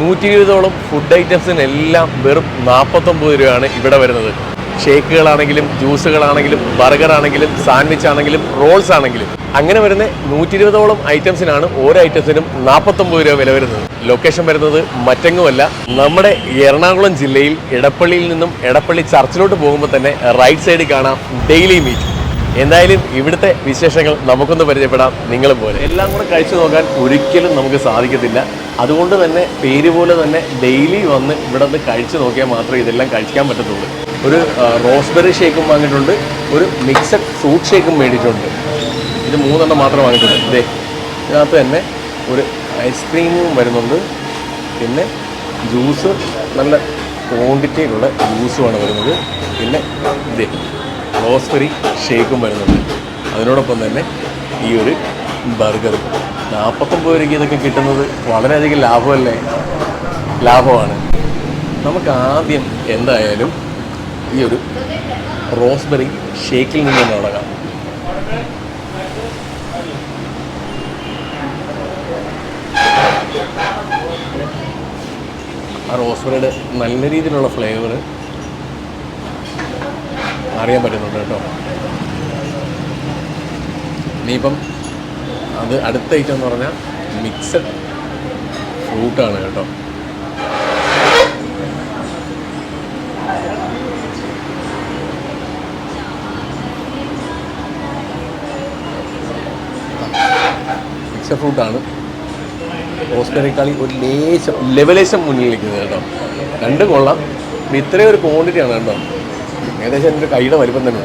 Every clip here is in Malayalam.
നൂറ്റി ഇരുപതോളം ഫുഡ് ഐറ്റംസിനെല്ലാം വെറും നാൽപ്പത്തൊമ്പത് രൂപയാണ് ഇവിടെ വരുന്നത്. ഷേക്കുകളാണെങ്കിലും ജ്യൂസുകളാണെങ്കിലും ബർഗർ ആണെങ്കിലും സാൻഡ്വിച്ച് ആണെങ്കിലും റോൾസ് ആണെങ്കിലും. അങ്ങനെ വരുന്ന നൂറ്റി ഇരുപതോളം ഐറ്റംസിനാണ് ഓരോ ഐറ്റംസിനും നാൽപ്പത്തൊമ്പത് രൂപ വില വരുന്നത്. ലൊക്കേഷൻ വരുന്നത് മറ്റെങ്ങുമല്ല നമ്മുടെ എറണാകുളം ജില്ലയിൽ എടപ്പള്ളിയിൽ നിന്നും എടപ്പള്ളി ചർച്ചിലോട്ട് പോകുമ്പോൾ തന്നെ റൈറ്റ് സൈഡിൽ കാണാം ഡെയിലി മീറ്റ് എന്തായാലും ഇവിടുത്തെ വിശേഷങ്ങൾ നമുക്കൊന്ന് പരിചയപ്പെടാം. നിങ്ങളും പോലെ. എല്ലാം കൂടെ കഴിച്ചു നോക്കാൻ ഒരിക്കലും നമുക്ക് സാധിക്കത്തില്ല. അതുകൊണ്ട് തന്നെ പേര് പോലെ തന്നെ ഡെയിലി വന്ന് ഇവിടെ നിന്ന് കഴിച്ചു നോക്കിയാൽ മാത്രമേ ഇതെല്ലാം കഴിക്കാൻ പറ്റത്തുള്ളൂ. ഒരു റോസ്ബെറി ഷേക്കും വാങ്ങിയിട്ടുണ്ട്. ഒരു മിക്സഡ് ഫ്രൂട്ട് ഷേക്കും മേടിച്ചിട്ടുണ്ട്. ഇത് മൂന്നെണ്ണം മാത്രം വാങ്ങിയിട്ടുണ്ട്. ഇതേ ഇതിനകത്ത് തന്നെ ഒരു ഐസ്ക്രീമും വരുന്നുണ്ട്. പിന്നെ ജ്യൂസ് നല്ല ക്വാണ്ടിറ്റിയിലുള്ള ജ്യൂസുമാണ് വരുന്നത്. പിന്നെ ഇതേ റോസ്ബെറി ഷേക്കും വരുന്നുണ്ട് അതിനോടൊപ്പം തന്നെ ഈ ഒരു ബർഗർ നാൽപ്പത്തൊമ്പത് രൂപയ്ക്ക് ഇതൊക്കെ കിട്ടുന്നത് വളരെയധികം ലാഭമല്ലേ? ലാഭമാണ്. നമുക്ക് ആദ്യം എന്തായാലും ഈ ഒരു റോസ്ബെറി ഷേക്കിൽ നിന്ന് തുടങ്ങാം ആ റോസ്ബെറിയുടെ നല്ല രീതിയിലുള്ള ഫ്ലേവർ അറിയാൻ പറ്റുന്നുണ്ട് കേട്ടോ. ഇനിയിപ്പം അത് അടുത്ത ഐറ്റം എന്ന് പറഞ്ഞാൽ മിക്സഡ് ഫ്രൂട്ടാണ് കേട്ടോ. മിക്സഡ് ഫ്രൂട്ടാണ് റോസ്ബെറിക്കാളി ഒരു ലേശം ലെവലേശം മുന്നിൽ നിൽക്കുന്നത് കേട്ടോ. രണ്ടും കൊള്ളാം. ഇത് ഇത്രയും ഒരു ക്വാണ്ടിറ്റിയാണ് കേട്ടോ. ഏകദേശം എന്റെ കൈയുടെ വലിപ്പം തന്നെ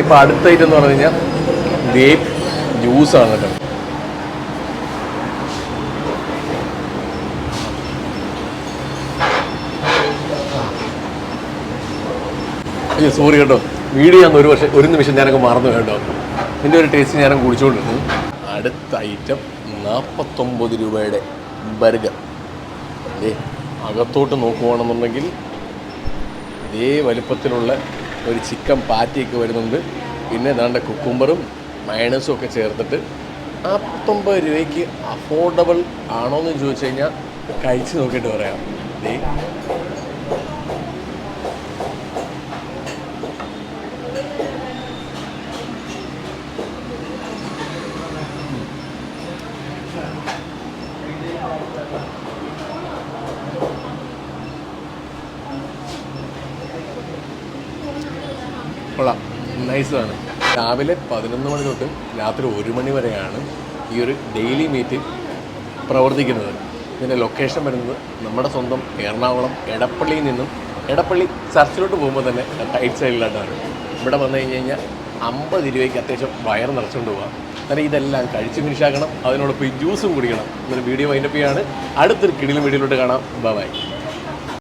ഇപ്പം അടുത്ത ഐറ്റം എന്ന് പറഞ്ഞു കഴിഞ്ഞാൽ ഗ്രേപ്പ് ജ്യൂസാണ് കേട്ടോ. അയ്യോ സോറി കേട്ടോ. വീഡിയോ ഞാൻ ഒരു വർഷം ഒരു നിമിഷം ഞാനൊക്കെ മറന്നു കേട്ടോ. എന്റെ ഒരു ടേസ്റ്റ് ഞാനും കുടിച്ചുകൊണ്ടിരുന്നു. അടുത്ത ഐറ്റം നാൽപ്പത്തൊമ്പത് രൂപയുടെ ബർഗർ ഏ അകത്തോട്ട് നോക്കുവാണെന്നുണ്ടെങ്കിൽ ഇതേ വലുപ്പത്തിലുള്ള ഒരു ചിക്കൻ പാറ്റിയൊക്കെ വരുന്നുണ്ട്. പിന്നെ ഏതാണ്ട് കുക്കുംബറും മയണസും ഒക്കെ ചേർത്തിട്ട് നാൽപ്പത്തൊമ്പത് രൂപയ്ക്ക് അഫോർഡബിൾ ആണോ എന്ന് ചോദിച്ചു കഴിഞ്ഞാൽ കഴിച്ച് നോക്കിയിട്ട് പറയാം. കൊള്ളാം. നൈസാണ് രാവിലെ പതിനൊന്ന് മണി തൊട്ട് രാത്രി ഒരു മണി വരെയാണ് ഈ ഒരു ഡെയിലി മീറ്റ് പ്രവർത്തിക്കുന്നത്. ഇതിന്റെ ലൊക്കേഷൻ വരുന്നത് നമ്മുടെ സ്വന്തം എറണാകുളം എടപ്പള്ളിയിൽ നിന്നും എടപ്പള്ളി ചർച്ചിലോട്ട് പോകുമ്പോൾ തന്നെ റൈറ്റ് സൈഡിലായിട്ടാണ് ഇവിടെ വന്നു കഴിഞ്ഞ് കഴിഞ്ഞാൽ അമ്പത് രൂപയ്ക്ക് അത്യാവശ്യം വയർ നിറച്ചുകൊണ്ട് പോകാം അന്നേരം ഇതെല്ലാം കഴിച്ച് ഫിനിഷാക്കണം അതിനോടൊപ്പം ജ്യൂസും കുടിക്കണം. എന്നൊരു വീഡിയോ വൈൻഡപ്പ് ചെയ്യാണ്. അടുത്തൊരു കിടിലും വീഡിയോയിലോട്ട് കാണാം. ബൈ